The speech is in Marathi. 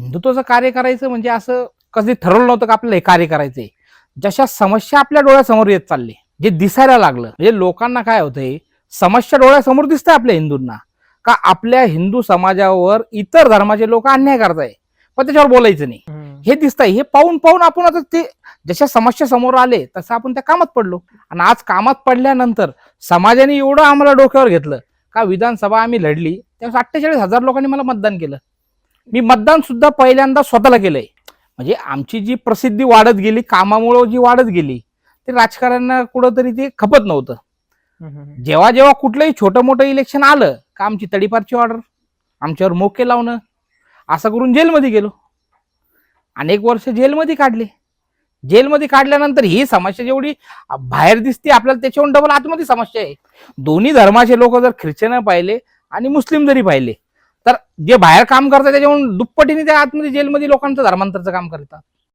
हिंदुत्वाचं कार्य करायचं म्हणजे असं कधी ठरवलं नव्हतं का आपल्याला हे कार्य करायचंय. जशा समस्या आपल्या डोळ्यासमोर येत चालले जे दिसायला लागलं म्हणजे लोकांना काय होतंय समस्या डोळ्यासमोर दिसतंय आपल्या हिंदूंना. का आपल्या हिंदू समाजावर इतर धर्माचे लोक अन्याय करताय पण त्याच्यावर बोलायचं नाही. हे दिसतंय हे पाहून पाहून आपण आता ते जशा समस्या समोर आले तसं आपण त्या कामात पडलो. आणि आज कामात पडल्यानंतर समाजाने एवढं आम्हाला डोक्यावर घेतलं का विधानसभा आम्ही लढली त्यावेळेस अठ्ठेचाळीस हजार लोकांनी मला मतदान केलं. मी मतदान सुद्धा पहिल्यांदा स्वतःला केलंय. म्हणजे आमची जी प्रसिद्धी वाढत गेली कामामुळं जी वाढत गेली ते राजकारण्यांना कुठंतरी ते खपत नव्हतं. जेव्हा जेव्हा कुठलंही छोटं मोठं इलेक्शन आलं का आमची तडीपारची ऑर्डर आमच्यावर मोके लावणं असं करून जेलमध्ये गेलो. अनेक वर्ष जेलमध्ये काढले. जेलमध्ये काढल्यानंतर ही समस्या जेवढी बाहेर दिसते आपल्याला त्याच्याहून डबल आतमध्ये समस्या आहे. दोन्ही धर्माचे लोक जर ख्रिश्चन पाहिले आणि मुस्लिम जरी पाहिले तर जे बाहेर काम करतात त्याच्याहून दुप्पटीने त्या आतमध्ये जेलमध्ये लोकांचं धर्मांतरचं काम करतात.